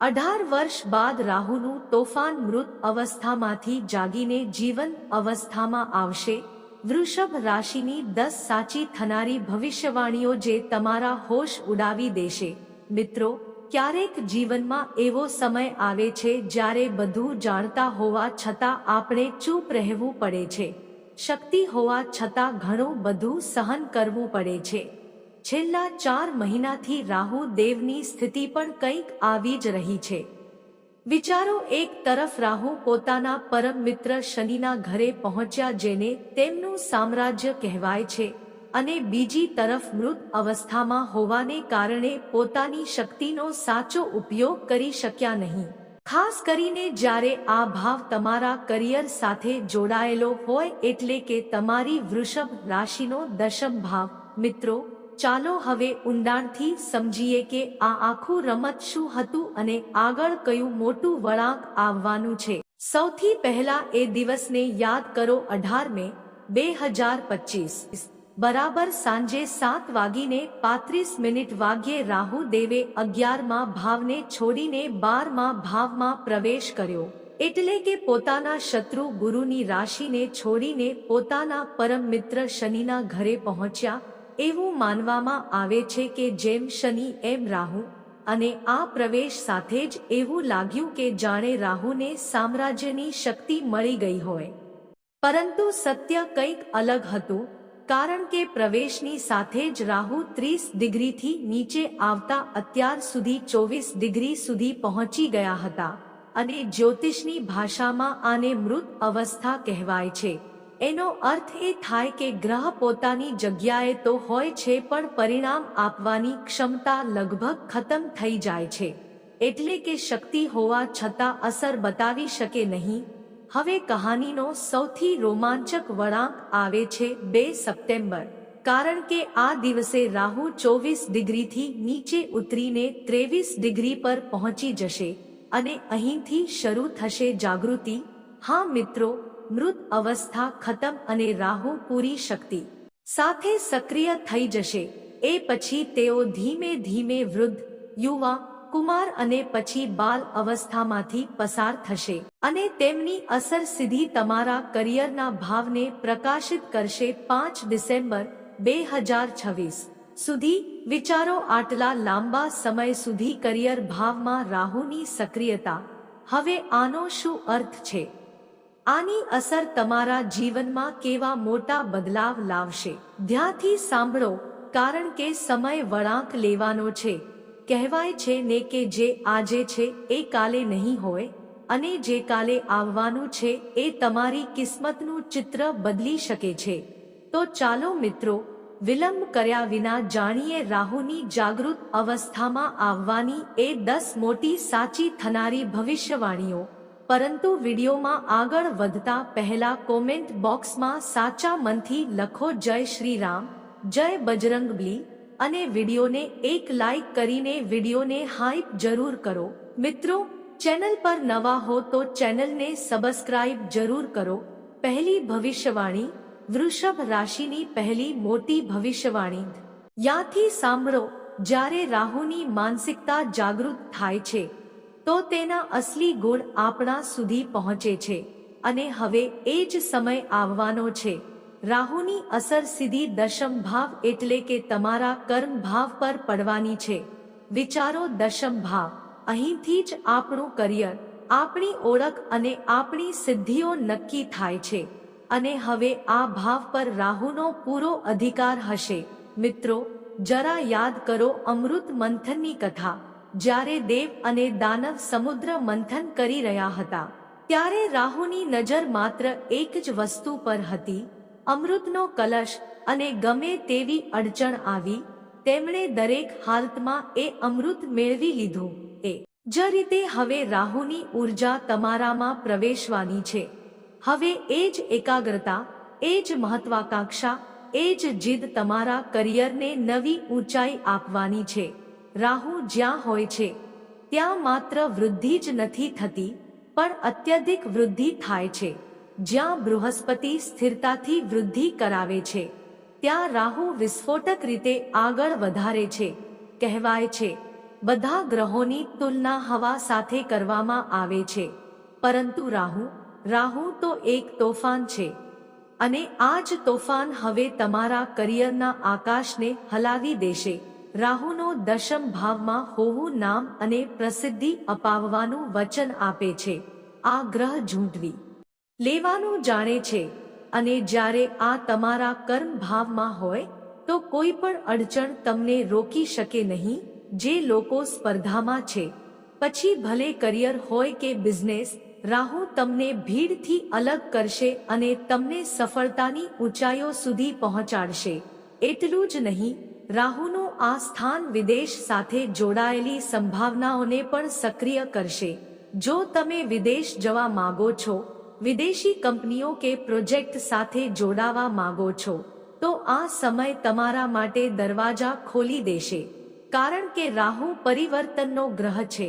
અઢાર વર્ષ બાદ રાહુનું તોફાન મૃત અવસ્થામાંથી જાગીને જીવન અવસ્થામાં આવશે. વૃષભ રાશિની દસ સાચી થનારી ભવિષ્યવાણીઓ જે તમારા હોશ ઉડાવી દેશે. મિત્રો, ક્યારેક જીવનમાં એવો સમય આવે છે જ્યારે બધું જાણતા હોવા છતાં આપણે ચૂપ રહેવું પડે છે. શક્તિ હોવા છતાં ઘણું બધું સહન કરવું પડે છે. છેલ્લા ચાર મહિનાથી રાહુ દેવની સ્થિતિ પણ કંઈક આવી જ રહી છે. વિચારો એક તરફ રાહુ પોતાના પરમ મિત્ર શનિના ઘરે પહોંચ્યા જેને તેમનું સામ્રાજ્ય કહેવાય છે અને બીજી તરફ મૃત અવસ્થામાં હોવાને કારણે પોતાની શક્તિનો સાચો ઉપયોગ કરી શક્યા નહીં. ખાસ કરીને જ્યારે આ ભાવ તમારા કરિયર સાથે જોડાયેલો હોય એટલે કે તમારી વૃષભ રાશિનો દશમ ભાવ, મિત્રો ચાલો હવે ઊંડાણથી સમજીએ કે આ આખું રમત શું હતું અને આગળ કયું મોટું વળાંક આવવાનું છે. સૌથી પહેલા એ દિવસને યાદ કરો અઢાર મે બે બરાબર સાંજે સાત વાગીને પાંત્રીસ મિનિટ વાગ્યે રાહુ દેવે અગિયારમાં ભાવને છોડીને બારમાં ભાવમાં પ્રવેશ કર્યો. એટલે કે પોતાના શત્રુ ગુરુની રાશિને છોડીને પોતાના પરમ મિત્ર શનિના ઘરે પહોંચ્યા એવું માનવામાં આવે છે કે જેમ શનિ એમ રાહુ, અને આ પ્રવેશ સાથે જ એવું લાગ્યું કે જાણે રાહુને સામ્રાજ્યની શક્તિ મળી ગઈ હોય. પરંતુ સત્ય કંઈક અલગ હતું, કારણ કે પ્રવેશની સાથે જ રાહુ ત્રીસ ડિગ્રીથી નીચે આવતા અત્યાર સુધી ચોવીસ ડિગ્રી સુધી પહોંચી ગયા હતા, અને જ્યોતિષની ભાષામાં આને મૃત અવસ્થા કહેવાય છે. એનો અર્થ એ થાય કે ગ્રહ પોતાની જગ્યાએ તો હોય છે, પણ પરિણામ આપવાની ક્ષમતા લગભગ ખતમ થઈ જાય છે. એટલે કે શક્તિ હોવા છતાં અસર બતાવી શકે નહીં. હવે કહાનીનો સૌથી રોમાંચક વળાંક આવે છે બે સપ્ટેમ્બર. કારણ કે આ દિવસે રાહુ ચોવીસ ડિગ્રીથી નીચે ઉતરીને ત્રેવીસ ડિગ્રી પર પહોંચી જશે. અને અહીંથી શરૂ થશે જાગૃતિ. હા મિત્રો મૃત અવસ્થા ખતમ અને રાહુ પૂરી શક્તિ સાથે સક્રિય થઈ જશે. એ પછી તેઓ ધીમે ધીમે વૃદ્ધ, યુવા, કુમાર અને પછી બાલ અવસ્થામાંથી પસાર થશે અને તેમની અસર સીધી તમારા કરિયરના ભાવને પ્રકાશિત કરશે પાંચ ડિસેમ્બર બે હજાર છવ્વીસ સુધી. વિચારો આટલા લાંબા સમય સુધી કરિયર ભાવમાં રાહુની સક્રિયતા. હવે આનો શું અર્થ છે? આની અસર તમારા જીવનમાં કેવા મોટા બદલાવ લાવશે? ધ્યાનથી સાંભળો, કારણ કે સમય વળાંક લેવાનો છે. કહેવાય છે ને કે જે આજે છે એ કાલે નહીં હોય, અને જે કાલે આવવાનું છે એ તમારી કિસ્મતનું ચિત્ર બદલી શકે છે. તો ચાલો મિત્રો, વિલંબ કર્યા વિના જાણીએ રાહુની જાગૃત અવસ્થામાં આવવાની એ દસ મોટી સાચી થનારી ભવિષ્યવાણીઓ. પરંતુ વિડીયોમાં આગળ વધતા પહેલા કોમેન્ટ બોક્સમાં સાચા મનથી લખો જય શ્રી રામ જય બજરંગબલી અને વિડીયોને એક લાઈક કરીને વિડીયોને હાઈપ જરૂર કરો. મિત્રો ચેનલ પર નવા હો તો ચેનલને સબસ્ક્રાઇબ જરૂર કરો. પહેલી ભવિષ્યવાણી, વૃષભ રાશિની પહેલી મોટી ભવિષ્યવાણી. યાથી સાંભળો, જ્યારે રાહુની માનસિકતા જાગૃત થાય છે. તો તેના અસલી ગુણ આપણા સુધી પહોંચે છે અને હવે એ જ સમય આવવાનો છે. રાહુની અસર સીધી દશમ ભાવ એટલે કે તમારા કર્મ ભાવ પર પડવાની છે. વિચારો દશમ ભાવ. અહીંથી જ આપણું કરિયર, આપણી ઓળખ અને આપણી સિદ્ધિઓ નક્કી થાય છે. અને હવે આ ભાવ પર રાહુનો પૂરો અધિકાર હશે. મિત્રો, જરા યાદ કરો અમૃત મંથનની કથા. જ્યારે દેવ અને દાનવ સમુદ્ર મંથન કરી રહ્યા હતા, ત્યારે રાહુની નજર માત્ર એક જ વસ્તુ પર હતી, અમૃતનો કલશ અને ગમે તેવી અડચણ આવી, તેમણે દરેક હાલતમાં એ અમૃત મેળવી લીધું. એ જ રીતે હવે રાહુની ઊર્જા તમારામાં પ્રવેશવાની છે. હવે એ જ એકાગ્રતા, એ જ મહત્વાકાંક્ષા, એ જ જીદ તમારા કરિયરને નવી ઊંચાઈ આપવાની છે. રાહુ જ્યાં હોય છે, ત્યાં માત્ર વૃદ્ધિ જ નથી થતી, પણ અત્યધિક વૃદ્ધિ થાય છે. જ્યાં બૃહસ્પતિ સ્થિરતાથી વૃદ્ધિ કરાવે છે, ત્યાં રાહુ વિસ્ફોટક રીતે આગળ વધારે છે. કહેવાય છે, બધા ગ્રહોની તુલના હવા સાથે કરવામાં આવે છે. પરંતુ રાહુ રાહુ તો એક તોફાન છે. અને આ જ તોફાન હવે તમારા કરિયરના આકાશને હલાવી દેશે. રાહુનો દશમ ભાવમાં હોવું નામ અને પ્રસિદ્ધિ અપાવવાનું વચન આપે છે. આ ગ્રહ ઝૂંટવી. લેવાનું જાણે છે. અને જ્યારે આ તમારા કર્મ ભાવમાં હોય, તો કોઈ પણ અડચણ તમને રોકી શકે નહીં, જે લોકો સ્પર્ધામાં છે. પછી ભલે કરિયર હોય કે બિઝનેસ, રાહુ તમને ભીડથી અલગ કરશે અને તમને સફળતાની ઊંચાઈઓ સુધી પહોંચાડશે. એટલું જ નહીં, રાહુનું આ સ્થાન વિદેશ સાથે જોડાયેલી સંભાવનાઓને પણ સક્રિય કરશે. જો તમે વિદેશ જવા માગો છો, વિદેશી કંપનીઓ કે પ્રોજેક્ટ સાથે જોડાવા માંગો છો, તો આ સમય તમારા માટે દરવાજા ખોલી દેશે. કારણ કે રાહુ પરિવર્તનનો ગ્રહ છે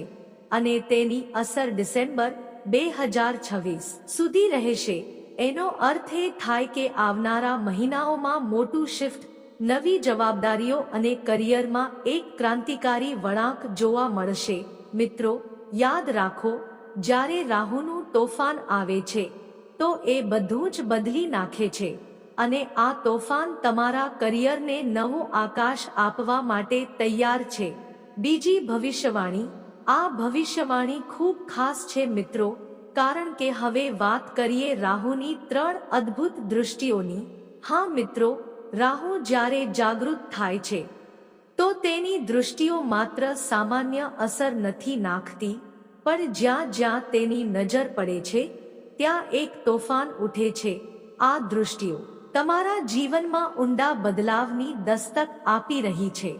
અને તેની અસર ડિસેમ્બર બે હજાર છવ્વીસ સુધી રહેશે. એનો અર્થ એ થાય કે આવનારા મહિનાઓમાં મોટું શિફ્ટ નવી જવાબદારીઓ અને કરિયરમાં એક ક્રાંતિકારી વળાંક જોવા મળશે. મિત્રો, યાદ રાખો, જ્યારે રાહુનું તોફાન આવે છે, તો એ બધું જ બદલી નાખે છે. અને આ તોફાન તમારા કરિયરને નવો આકાશ આપવા માટે તૈયાર છે. બીજી ભવિષ્યવાણી, આ ભવિષ્યવાણી ખૂબ ખાસ છે મિત્રો, કારણ કે હવે વાત કરીએ રાહુની ત્રણ અદ્ભુત દૃષ્ટિઓની. હા મિત્રો રાહુ જ્યારે જાગૃત થાય છે, તો તેની દૃષ્ટિઓ માત્ર સામાન્ય અસર નથી નાખતી, પણ જ્યાં જ્યાં તેની નજર પડે છે, ત્યાં એક તોફાન ઉઠે છે. આ દૃષ્ટિઓ તમારા જીવનમાં ઊંડા બદલાવની દસ્તક આપી રહી છે.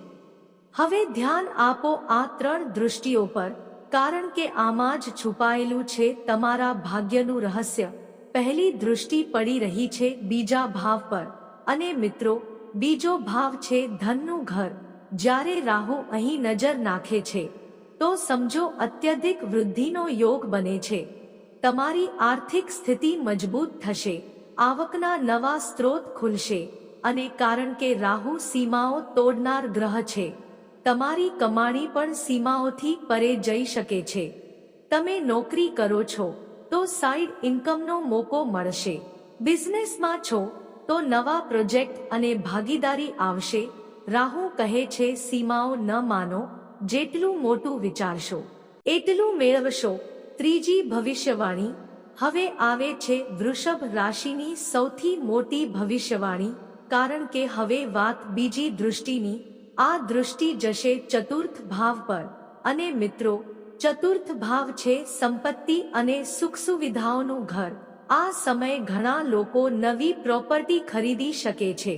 હવે ધ્યાન આપો આ ત્રણ દૃષ્ટિઓ પર, કારણ કે આમાં જ છુપાયેલું છે તમારા ભાગ્યનું રહસ્ય. પહેલી દૃષ્ટિ પડી રહી છે બીજા ભાવ પર. અને મિત્રો, બીજો ભાવ છે ધનનું ઘર. જ્યારે રાહુ અહીં નજર નાખે છે, તો સમજો અત્યધિક વૃદ્ધિનો યોગ બને છે. તમારી આર્થિક સ્થિતિ મજબૂત થશે, આવકના નવા સ્ત્રોત ખુલશે, અને કારણ કે રાહુ સીમાઓ તોડનાર ગ્રહ છે, તમારી કમાણી પણ સીમાઓથી પરે જઈ શકે છે. તમે નોકરી કરો છો, તો સાઈડ ઇન્કમનો મોકો મળશે. બિઝનેસમાં છો તો નવા પ્રોજેક્ટ અને ભાગીદારી આવશે, રાહુ કહે છે, સીમાઓ ન માનો, જેટલું મોટું વિચારશો, એટલું મેળવશો, ત્રીજી ભવિષ્યવાણી, હવે આવે છે વૃષભ રાશિની સૌથી મોટી ભવિષ્યવાણી, કારણ કે હવે વાત બીજી દૃષ્ટિની, આ દૃષ્ટિ જશે ચતુર્થ ભાવ પર, અને મિત્રો, ચતુર્થ ભાવ છે સંપત્તિ અને સુખ સુવિધાઓનું ઘર આ સમય ઘણા લોકો નવી પ્રોપર્ટી ખરીદી શકે છે.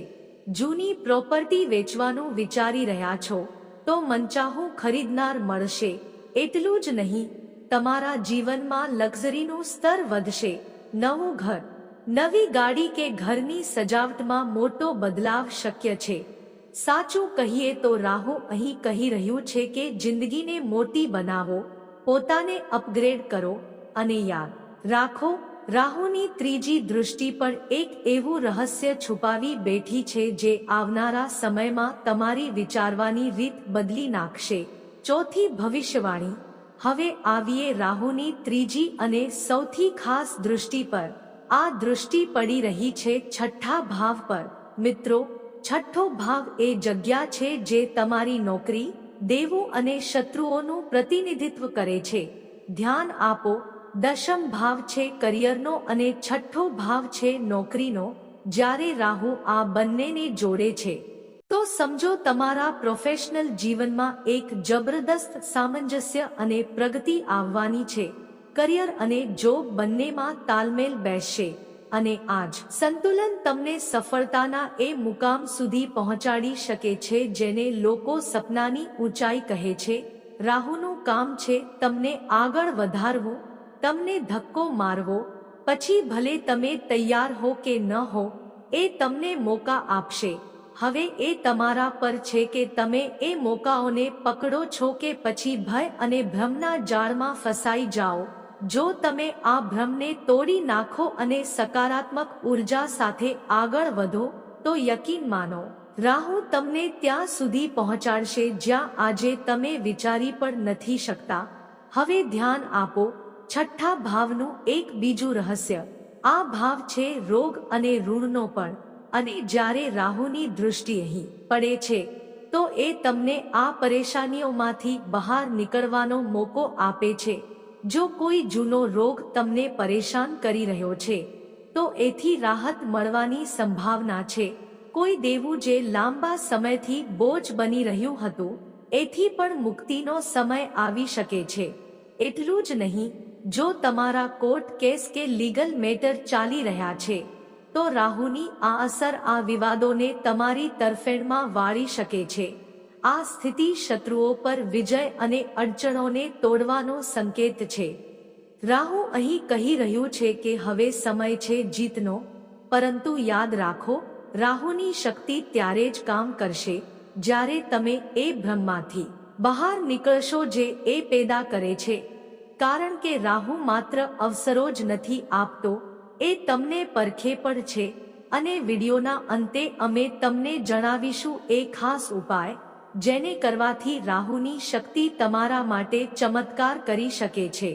જૂની પ્રોપર્ટી વેચવાનું વિચારી રહ્યા છો, તો મંચાહું ખરીદનાર મળશે. એટલું જ નહીં, તમારા જીવનમાં લક્ઝરીનું સ્તર વધશે. નવું ઘર, નવી ગાડી કે ઘરની સજાવટમાં મોટો બદલાવ શક્ય છે. સાચું કહીએ તો રાહુ અહીં કહી રહ્યું છે કે જિંદગીને મોટી બનાવો, પોતાને અપગ્રેડ કરો અને યાદ રાખો રાહુની ત્રીજી દૃષ્ટિ પણ એક એવું રહસ્ય છુપાવી બેઠી છે જે આવનારા સમયમાં તમારી વિચારવાની રીત બદલી નાખશે. ચોથી ભવિષ્યવાણી. હવે આવીએ રાહુની ત્રીજી અને સૌથી ખાસ દૃષ્ટિ પર. આ દૃષ્ટિ પડી રહી છે છઠ્ઠા ભાવ પર. મિત્રો, છઠ્ઠો ભાવ એ જગ્યા છે જે તમારી નોકરી, દેવો અને શત્રુઓનું પ્રતિનિધિત્વ કરે છે. ધ્યાન આપો દશમ ભાવ છે કરિયરનો અને છઠ્ઠો ભાવ છે નોકરીનો, જ્યારે રાહુ આ બંનેને જોડે છે. તો સમજો તમારા પ્રોફેશનલ જીવનમાં એક જબરદસ્ત સામંજસ્ય અને પ્રગતિ આવવાની છે. કરિયર અને જોબ બંનેમાં તાલમેલ બેસશે. અને આજ સંતુલન તમને સફળતાના એ મુકામ સુધી પહોંચાડી શકે છે જેને લોકો સપનાની ઊંચાઈ કહે છે. રાહુનું કામ છે તમને આગળ વધારવું તમને ધક્કો મારવો, પછી ભલે તમે તૈયાર હો કે ન હો, એ તમને મોકા આપશે. હવે એ તમારા પર છે કે તમે એ મોકાઓને પકડો છો કે પછી ભય અને ભ્રમના જાળમાં ફસાઈ જાઓ. જો તમે આ ભ્રમને તોડી નાખો અને સકારાત્મક ઊર્જા સાથે આગળ વધો, તો યકીન માનો, રાહુ તમને ત્યાં સુધી પહોંચાડશે જ્યાં આજે તમે વિચારી પણ નથી શકતા. હવે ધ્યાન આપો છઠ્ઠા ભાવનું એક બીજું રહસ્ય. આ ભાવ છે રોગ અને ઋણનો પણ, અને જ્યારે રાહુની દૃષ્ટિ અહીં પડે છે, તો એ તમને આ પરેશાનીઓમાંથી બહાર નીકળવાનો મોકો આપે છે. જો કોઈ જૂનો રોગ તમને પરેશાન કરી રહ્યો છે, તો એથી રાહત મળવાની સંભાવના છે. કોઈ દેવું જે લાંબા સમયથી બોજ બની રહ્યું હતું, એથી પણ મુક્તિનો સમય આવી શકે છે. એટલું જ નહીં જો તમારા કોર્ટ કેસ કે લીગલ મેટર ચાલી રહ્યા છે, તો રાહુની આ અસર આ વિવાદોને તમારી તરફેણમાં વાળી શકે છે. આ સ્થિતિ શત્રુઓ પર વિજય અને અડચણોને તોડવાનો સંકેત છે. રાહુ અહીં કહી રહ્યું છે કે હવે સમય છે જીતનો, પરંતુ યાદ રાખો, રાહુની શક્તિ ત્યારે જ કામ કરશે, જ્યારે તમે એ ભ્રમમાંથી બહાર નીકળશો જે એ પેદા કરે છે. કારણ કે રાહુ માત્ર અવસરો જ નથી આપતો, એ તમને પરખે પણ છે અને વિડીયોના અંતે અમે તમને જણાવીશું એ ખાસ ઉપાય, જેને કરવાથી રાહુની શક્તિ તમારા માટે ચમત્કાર કરી શકે છે.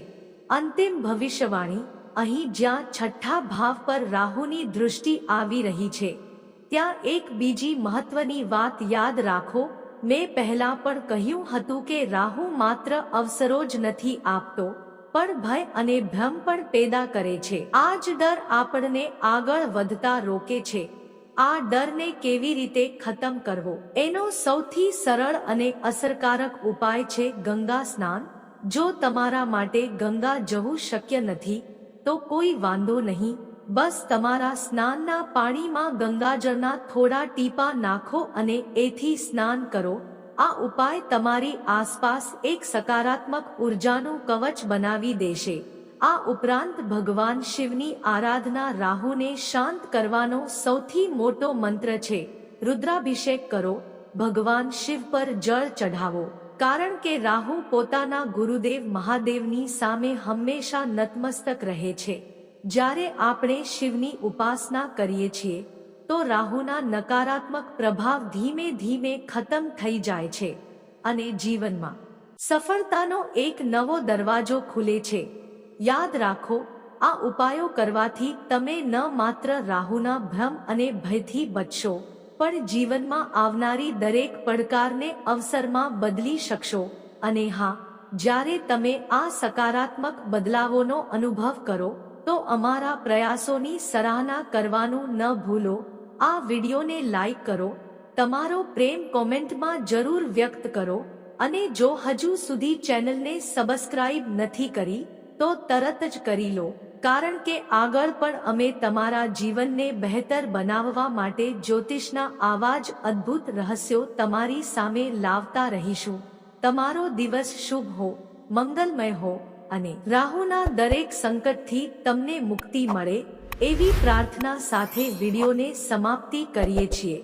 અંતિમ ભવિષ્યવાણી, અહીં જ્યાં છઠ્ઠા ભાવ પર રાહુની દૃષ્ટિ આવી રહી છે, ત્યાં એક બીજી મહત્વની વાત યાદ રાખો મેં પહેલા પણ કહ્યું હતું કે રાહુ માત્ર અવસરો જ નથી આપતો, પણ ભય અને ભ્રમ પણ પેદા કરે છે. આ જ ડર આપણને આગળ વધતા રોકે છે. આ ડરને કેવી રીતે ખતમ કરવો? એનો સૌથી સરળ અને અસરકારક ઉપાય છે ગંગા સ્નાન. જો તમારા માટે ગંગા જવું શક્ય નથી, તો કોઈ વાંધો નહીં. બસ તમારા સ્નાનના પાણીમાં ગંગાજળના થોડા ટીપા નાખો અને એથી સ્નાન કરો. આ ઉપાય તમારી આસપાસ એક સકારાત્મક ઉર્જાનું કવચ બનાવી દેશે. આ ઉપરાંત ભગવાન શિવની આરાધના રાહુને શાંત કરવાનો સૌથી મોટો મંત્ર છે. રુદ્રાભિષેક કરો. ભગવાન શિવ પર જળ ચઢાવો. કારણ કે રાહુ પોતાના ગુરુદેવ મહાદેવની સામે હંમેશા નતમસ્તક રહે છે. જ્યારે આપણે શિવની ઉપાસના કરીએ છીએ, તો રાહુના નકારાત્મક પ્રભાવ ધીમે ધીમે ખતમ થઈ જાય છે અને જીવનમાં સફળતાનો એક નવો દરવાજો ખુલે છે. યાદ રાખો, આ ઉપાયો કરવાથી તમે ન માત્ર રાહુના ભ્રમ અને ભયથી બચશો, પણ જીવનમાં આવનારી દરેક પડકારને અવસરમાં બદલી શકશો. અને હા, જ્યારે તમે આ સકારાત્મક બદલાવોનો અનુભવ કરો તો અમારા પ્રયાસોની સરાહના કરવાનું ન ભૂલો. આ વિડીયોને લાઈક કરો, તમારો પ્રેમ કોમેન્ટમાં જરૂર વ્યક્ત કરો, અને જો હજુ સુધી ચેનલને સબસ્ક્રાઇબ નથી કરી, તો તરત જ કરી લો, કારણ કે આગળ પણ અમે તમારા જીવનને બહેતર બનાવવા માટે જ્યોતિષના આવા જ અદ્ભુત રહસ્યો તમારી સામે લાવતા રહીશું. તમારો દિવસ શુભ હો, મંગલમય હો. અને રાહુના દરેક સંકટથી તમને મુક્તિ મળે એવી પ્રાર્થના સાથે વિડીયોને સમાપ્તિ કરીએ છીએ.